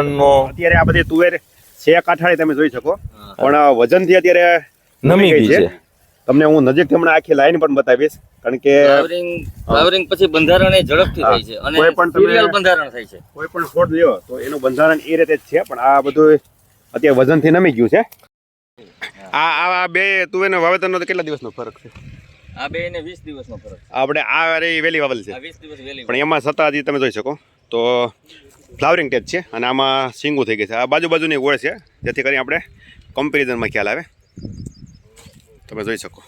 નો અત્યારે આ બધી તુવેર છે કાંઠાળી તમે જોઈ શકો. પણ વજનથી અત્યારે નમી ગઈ છે. તમને હું નજીકથી હમણાં આખી લાઈન પણ બતાવીશ કારણ કે ફ્લાવરિંગ પછી બંધારણ એ ઝડપથી થાય છે અને કોઈ પણ સિરિયલ બંધારણ થાય છે. કોઈ પણ છોડ લ્યો તો એનું બંધારણ એ રીતે જ છે પણ આ બધું અત્યારે વજનથી નમી ગયું છે. આ આ બે તુવેરના વાવેતરનો નો કેટલા દિવસનો ફરક છે? આ બે ને વીસ દિવસનો ફરક છે. આપણે આ વેલી વાવેલ છે. આ વીસ દિવસ વેલી પણ એમાં છતાં તમે જોઈ શકો. તો ફ્લાવરિંગ ટેપ છે અને આમાં સિંગું થઈ ગઈ છે. આ બાજુ બાજુની ગોળ છે. જેથી કરીને આપણે કમ્પેરિઝનમાં ખ્યાલ આવે. તમે જોઈ શકો.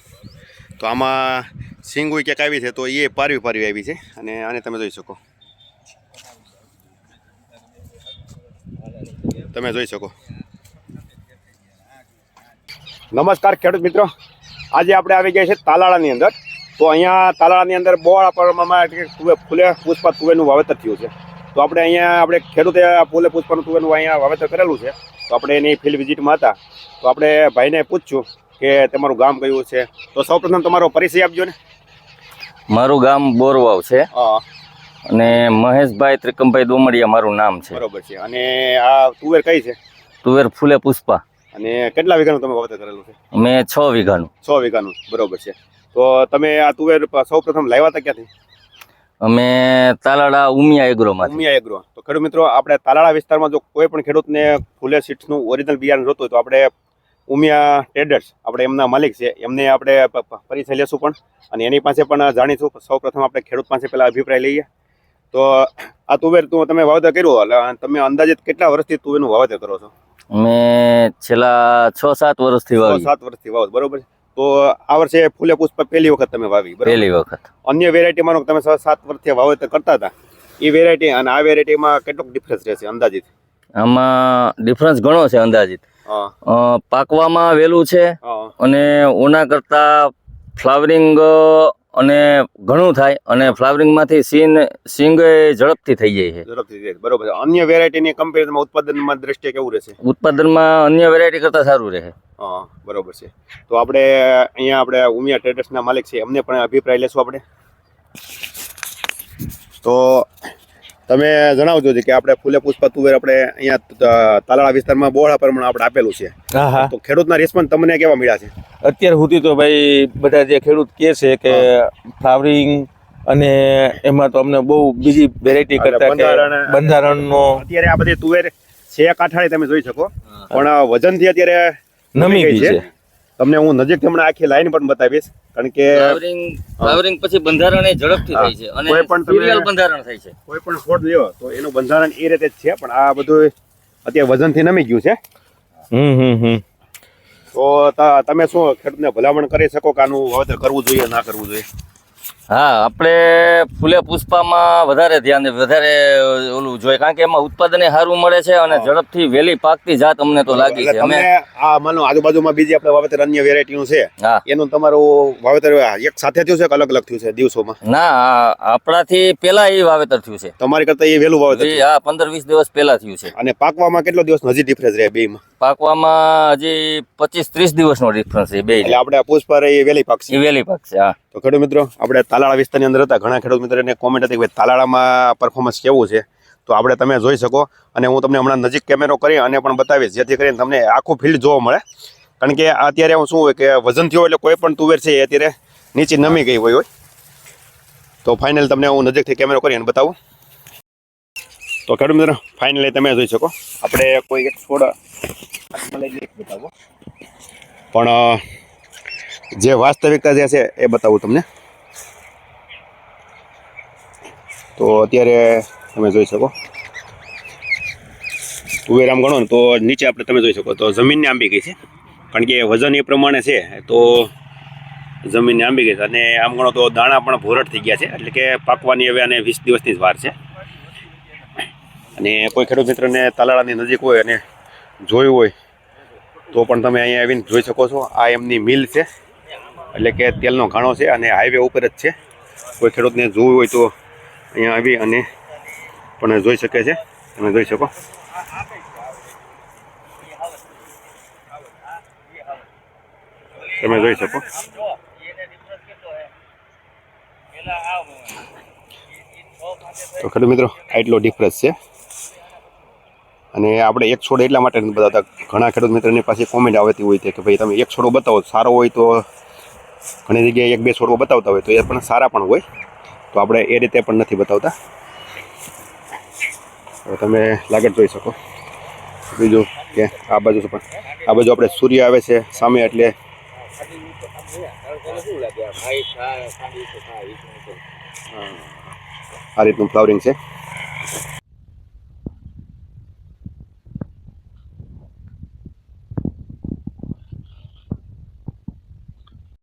તો આમાં સિંગું ક્યાંક આવી છે તો એ પારવી પારવી આવી છે અને આને તમે જોઈ શકો. તમે જોઈ શકો. નમસ્કાર ખેડૂત મિત્રો. આજે આપણે આવી ગયા છે તાલાળાની અંદર. તો અહીંયા તાલાળાની અંદર બોળ પ્રમાણમાં ફૂલે પુષ્પા તુવેરનું વાવેતર થયું છે. તો આપણે અહીંયા આપણે ખેડૂતે આ ફૂલે પુષ્પાનું તુવેરનું અહીંયા વાવેતર કરેલું છે. તો આપણે એની ફિલ્ડ વિઝિટમાં હતા. તો આપણે ભાઈને પૂછ્યું કે તમારું ગામ કયું છે? તો સૌપ્રથમ તમારો પરિચય આપજો ને. મારું ગામ બોરવાવ છે. અને મહેશભાઈ ત્રિકમભાઈ દોમડિયા મારું નામ છે. બરોબર છે. અને આ તુવેર કઈ છે? તુવેર ફૂલે પુષ્પા. અને કેટલા વીઘાનું તમે વાવેતર કરેલું છે? મેં છ વીઘાનું. છ વીઘાનું. બરોબર છે. તો તમે આ તુવેર સૌપ્રથમ લાવ્યા હતા ક્યાંથી? અમે તાલાળા ઉમિયા એગ્રોમાંથી. ઉમિયા એગ્રો. તો ખેડૂત મિત્રો આપણે તાલાળા વિસ્તારમાં જો કોઈ પણ ખેડૂતને ફૂલે સીડ્સનું ઓરિજિનલ બિયારણ જોતું હોય તો આપણે ઉમિયા ટ્રેડર્સ આપણે એમના માલિક છે એમને આપણે પરિચય લેશું પણ. અને એની પાસે પણ જાણીશું. સૌ પ્રથમ આપણે ખેડૂત પાસે પેલા અભિપ્રાય લઈએ. તો આ તુવેર તું તમે વાવેતર કર્યું એટલે તમે અંદાજિત કેટલા વર્ષથી તુવેરનું વાવેતર કરો છો? મેં છેલ્લા છ સાત વર્ષથી સાત વર્ષથી વાવ બરોબર છે. તો આ વર્ષે ફૂલે પુષ્પ પહેલી વખત તમે વાવી પહેલી વખત. અન્ય વેરાયટી માનો તમે સાત વર્ષથી વાવેતર કરતા હતા. એ વેરાયટી અને આ વેરાયટીમાં કેટલોક ડિફરન્સ રહેશે અંદાજિત? આમાં ડિફરન્સ ઘણો છે અંદાજિત. પાકવામાં વહેલું છે અને ઓના કરતાં ફ્લાવરિંગ અને ઘણું થાય અને ફ્લાવરિંગમાંથી સીન સિંગ ઝડપથી થઈ જાય છે. ઝડપથી. બરોબર. અન્ય વેરાયટીની કમ્પેરિઝનમાં ઉત્પાદનમાં દ્રષ્ટિએ કેવું રહેશે? ઉત્પાદનમાં અન્ય વેરાયટી કરતાં સારું રહે. હા બરોબર છે. તો આપણે અહીંયા આપણે ઉમિયા ટ્રેડર્સના માલિક છે એમને પણ અભિપ્રાય લેશું આપણે? તો તમે જણાવજો છે કે આપણે ફૂલે પુષ્પા તુવેર આપણે અહીંયા તાલાળા વિસ્તારમાં બોળા પ્રમાણ આપણે આપેલું છે. હા હા તો ખેડૂતના રિસ્પોન્સ તમને કેવા મળ્યા છે? અત્યાર સુધી તો ભાઈ બધા જે ખેડૂત કહે છે કે ફ્લાવરિંગ અને એમાં તો અમને બહુ બીજી વેરાયટી કરતા કે બંધારણ- બંધારણનો અત્યારે આ બધી તુવેર છે કાંઠાળી તમે જોઈ શકો. પણ વજનથી અત્યારે નમી ગઈ છે. તમને હું નજીક હમણાં આખી લાઈન પણ બતાવીશ કારણ કે ફ્લાવરિંગ ફ્લાવરિંગ પછી બંધારણ એ ઝડપથી થાય છે અને કોઈ પણ તમે- સિરિયલ બંધારણ થાય છે. કોઈ પણ છોડ લ્યો તો એનું બંધારણ એ રીતે જ છે પણ આ બધું અત્યારે વજનથી નમી ગયું છે. હમ હમ હમ. તો તમે શું ખેડૂતને ભલામણ કરી શકો કે આનું વાવેતર કરવું જોઈએ ના કરવું જોઈએ? હા આપણે ફૂલે પુષ્પામાં વધારે ધ્યાન વધારે ઓલું જોઈએ. કારણ કે એમાં ઉત્પાદન સારું મળે છે અને ઝડપથી વેલી પાકતી જાત અમને તો લાગી છે. અમે આ માનો આજુબાજુમાં બીજી આપણે વાવેતર અન્ય વેરાયટીનું છે. એનું તમારું વાવેતર એક સાથે થયું છે કે અલગ અલગ થયું છે દિવસોમાં? ના આપણાથી પેલા એ વાવેતર થયું છે. તમારી કરતા એ વહેલું વાવેતર હા પંદર વીસ દિવસ પહેલા થયું છે. અને પાકવામાં કેટલો દિવસ હજી ડિફરન્સ રહે બેમાં પાકવામાં હજી પચીસ ત્રીસ દિવસનો ડિફરન્સ છે બે એટલે આપણે પુષ્પા એ વહેલી પાકશે છે. વહેલી પાક છે હા. તો ખેડૂત મિત્રો, આપણે તાલાળા વિસ્તારની અંદર હતા. ઘણા ખેડૂત મિત્રોને કોમેન્ટ હતી કે ભાઈ, તાલાળામાં પરફોર્મન્સ કેવું છે? તો આપણે તમે જોઈ શકો અને હું તમને હમણાં નજીક કેમેરો કરી અને પણ બતાવીશ, જેથી કરીને તમને આખું ફિલ્ડ જોવા મળે. કારણ કે અત્યારે હું શું હોય કે વજન થયો એટલે કોઈ પણ તુવેર છે એ અત્યારે નીચે નમી ગઈ હોય હોય. તો ફાઇનલ તમને હું નજીકથી કેમેરો કરી અને બતાવું. તો ખેડૂત મિત્રો ફાઇનલી તમે જોઈ શકો. આપણે કોઈ એક છોડ બતાવો. પણ જે વાસ્તવિકતા જે છે એ બતાવું તમને. તો અત્યારે તમે જોઈ શકો. તુવેરામ ગણો ને તો નીચે આપણે તમે જોઈ શકો. તો જમીનને આંબી ગઈ છે. કારણ કે વજન એ પ્રમાણે છે, તો જમીનને આંબી ગઈ છે. અને આમ ગણો તો દાણા પણ ભોરટ થઈ ગયા છે. એટલે કે પાકવાની હવે આને વીસ દિવસની જ વાર છે. અને કોઈ ખેડૂત મિત્રને તાલાળાની નજીક હોય અને જોયું હોય, તો પણ તમે અહીંયા આવીને જોઈ શકો છો. આ એમની મિલ છે. એટલે કે તેલનો ઘાણો છે અને હાઈવે ઉપર જ છે. કોઈ ખેડૂતને જોવું હોય તો અહીંયા આવી અને પણ જોઈ શકે છે. તમે જોઈ શકો. તમે જોઈ શકો. તો ખેડૂત મિત્રો, આટલો ડિફરન્સ છે. અને આપણે એક છોડ એટલા માટે નથી બતાવતા. ઘણા ખેડૂત મિત્રોની પાસે કોમેન્ટ આવતી હોય છે કે ભાઈ તમે એક છોડો બતાવો. સારો હોય તો ઘણી જગ્યાએ એક બે છોડવા બતાવતા હોય તો એ પણ સારા પણ હોય. તો આપણે એ રીતે પણ નથી બતાવતા. હવે તમે લાગત જોઈ શકો. બીજું કે આ બાજુ પણ, આ બાજુ આપણે સૂર્ય આવે છે સામે એટલે આ રીતનું ફ્લાવરિંગ છે.